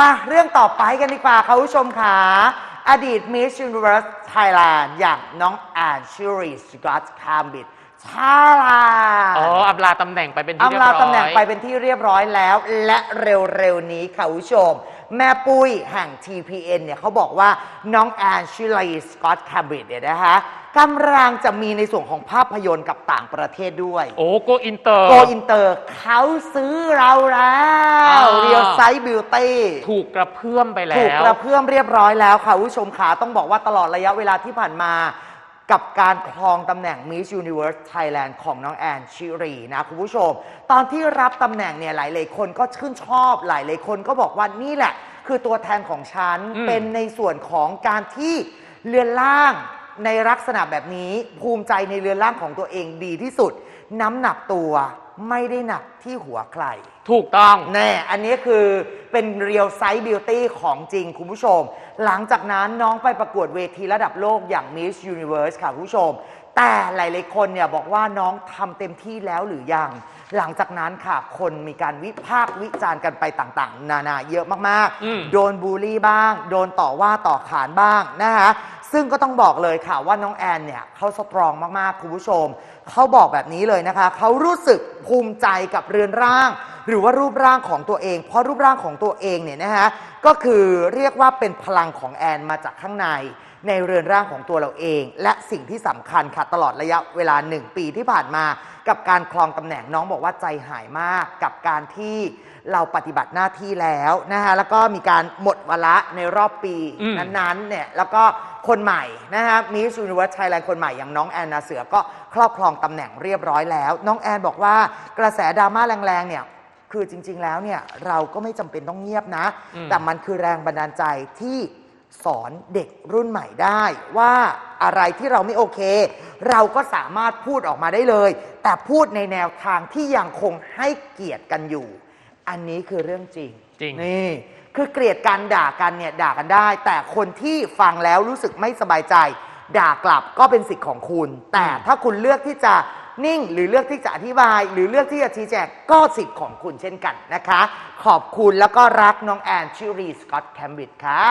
มาเรื่องต่อไปกันดีกว่าค่ะคุณผู้ชมค่ะอดีต Miss Universe Thailand อย่างน้องแอนชิรีสกอตคาร์บิดชาลา อ๋ออำลาตำแหน่งไปเป็นที่เรียบอำร้ลาอย ตำแหน่งไปเป็นที่เรียบร้อยแล้ว และเร็วๆนี้ค่ะคุณผู้ชม แม่ปุ้ยแห่ง TPN เนี่ยเขาบอกว่าน้องแอนชิลีสกอตคาร์บิดเนี่ยนะคะกำลังจะมีในส่วนของภาพยนตร์กับต่างประเทศด้วย โอ้โกอินเตอร์ โกอินเตอร์เขาซื้อเราแล้วอ่าเรียวไซส์บิวตี้ ถูกกระเพื่อมไปแล้ถูกว กระเพื่อมเรียบร้อยแล้วค่ะคุณผู้ชมขาต้องบอกว่าตลอดระยะเวลาที่ผ่านมา กับการครองตำแหน่ง Miss Universe Thailand ของน้องแอนชิรีนะคุณผู้ชม ตอนที่รับตำแหน่งเนี่ยหลายๆคนก็ชื่นชอบหลายๆคนก็บอกว่านี่แหละ คือตัวแทนของฉัน อืม เป็นในส่วนของการที่เรือนร่างในลักษณะแบบนี้ภูมิใจในเรือนร่างของตัวเองดีที่สุด น้ำหนักตัว ไม่ได้หนักที่หัวใคร ถูกต้อง แน่ อันนี้คือเป็นเรียลไซส์บิวตี้ของจริงคุณผู้ชม หลังจากนั้นน้องไปประกวดเวทีระดับโลกอย่าง Miss Universe ค่ะคุณผู้ชม แต่หลาย ๆ คนเนี่ยบอกว่าน้องทำเต็มที่แล้วหรือยัง หลังจากนั้นค่ะ คนมีการวิพากษ์วิจารณ์กันไปต่างๆ นานาเยอะมากอืม ๆ โดนบูลลี่บ้าง โดนต่อว่าต่อขานบ้างนะคะซึ่งก็ต้องบอกเลยค่ะว่าน้องแอนเนี่ยเขาสตรองมากๆ คุณผู้ชม เขาบอกแบบนี้เลยนะคะ เขารู้สึกภูมิใจกับเรือนร่าง หรือว่ารูปร่างของตัวเอง เพราะรูปร่างของตัวเองเนี่ยนะคะก็คือเรียกว่าเป็นพลังของแอนมาจากข้างใน ในเรือนร่างของตัวเราเอง และสิ่งที่สำคัญค่ะตลอดระยะเวลาหนึ่งปีที่ผ่านมา กับการครองตำแหน่งน้องบอกว่าใจหายมากกับการที่เราปฏิบัติหน้าที่แล้วนะคะแล้วก็มีการหมดวาระในรอบปีอืมนั้นๆเนี่ยแล้วก็คนใหม่นะคะมิส s u นิเวิร์สไทยแลนด์คนใหม่อย่างน้องแอนนาเสือก็ครอบครองตำแหน่งเรียบร้อยแล้ว น้องแอนบอกว่ากระแสดราม่าแรงๆเนี่ยคือจริง ๆ แล้วเนี่ยเราก็ไม่จำเป็นต้องเงียบนะอืมแต่มันคือแรงบันดาลใจที่ สอนเด็กรุ่นใหม่ได้ ว่าอะไรที่เราไม่โอเค เราก็สามารถพูดออกมาได้เลย แต่พูดในแนวทางที่ยังคงให้เกียรติกันอยู่ อันนี้คือเรื่องจริงจริง นี่คือเกลียดกันด่ากันเนี่ยด่ากันได้ แต่คนที่ฟังแล้วรู้สึกไม่สบายใจ ด่ากลับก็เป็นสิทธิ์ของคุณ แต่ถ้าคุณเลือกที่จะนิ่ง หรือเลือกที่จะอธิบาย หรือเลือกที่จะชี้แจงก็สิทธิ์ของคุณเช่นกันนะคะ ขอบคุณแล้วก็รักน้องแอนชิรีสกอตแคมบริดจ์ค่ะ